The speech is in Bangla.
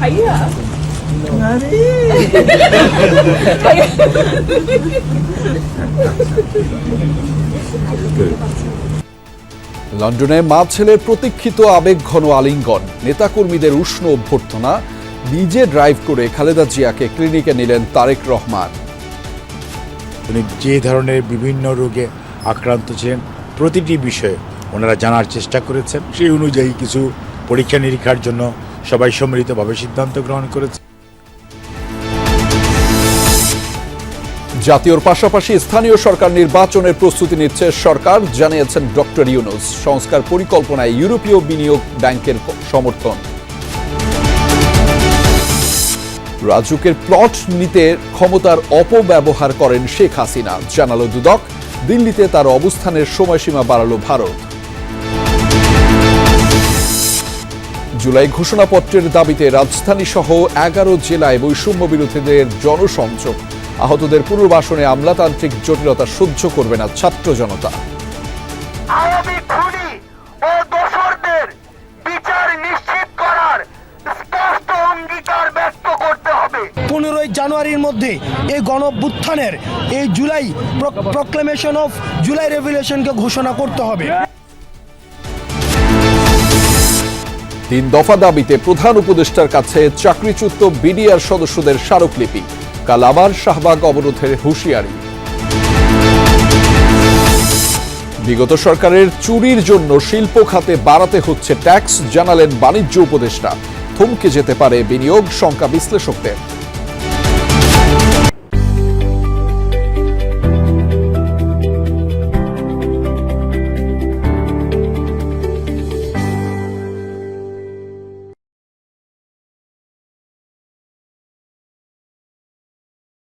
ভাইয়া লন্ডনে মা ছেলের প্রতীক্ষিত আবেগঘন আলিঙ্গন। নেতাকর্মীদের উষ্ণ অভ্যর্থনা। নিজে ড্রাইভ করে খালেদা জিয়াকে ক্লিনিকে নিলেন তারেক রহমান। উনি যে ধরনের বিভিন্ন রোগে আক্রান্ত ছিলেন প্রতিটি বিষয়ে ওনারা জানার চেষ্টা করেছেন। সেই অনুযায়ী কিছু পরীক্ষা নিরীক্ষার জন্য সবাই সম্মিলিতভাবে সিদ্ধান্ত গ্রহণ করেছে। জাতীয়র পাশাপাশি স্থানীয় সরকার নির্বাচনের প্রস্তুতি নিচ্ছে সরকার, জানিয়েছেন ডক্টর ইউনুস। সংস্কার পরিকল্পনায় ইউরোপীয় বিনিয়োগ ব্যাংকের সমর্থন। রাজুকের প্লট নিতে ক্ষমতার অপব্যবহার করেন শেখ হাসিনা। জানালো দুদক, দিল্লিতে তার অবস্থানের সময়সীমা বাড়ালো ভারত। জুলাই ঘোষণাপত্রের দাবিতে রাজধানী সহ এগারো জেলায় বৈষম্য বিরোধীদের জনসংযোগ। আহতদের পুনর্বাসনে আমলাতান্ত্রিক জটিলতা সহ্য করবে না ছাত্র জনতা। আওয়ামী খুনি ও দোসরদের বিচার নিশ্চিত করার স্পষ্ট অঙ্গীকার ব্যক্ত করতে হবে। পনেরোই জানুয়ারির মধ্যে এই গণভ্যুত্থানের এই জুলাই প্রক্লেমেশন অফ জুলাই রেভুলেশনকে ঘোষণা করতে হবে। তিন দফা দাবিতে প্রধান উপদেষ্টার কাছে চাকরিচ্যুত বিডিআর সদস্যদের স্মারকলিপি। কাল আবার শাহবাগ অবরোধের হুঁশিয়ারি। বিগত সরকারের চুরির জন্য শিল্প খাতে বাড়াতে হচ্ছে ট্যাক্স, জানালেন বাণিজ্য উপদেষ্টা। থমকে যেতে পারে বিনিয়োগ সংখ্যা বিশ্লেষকদের।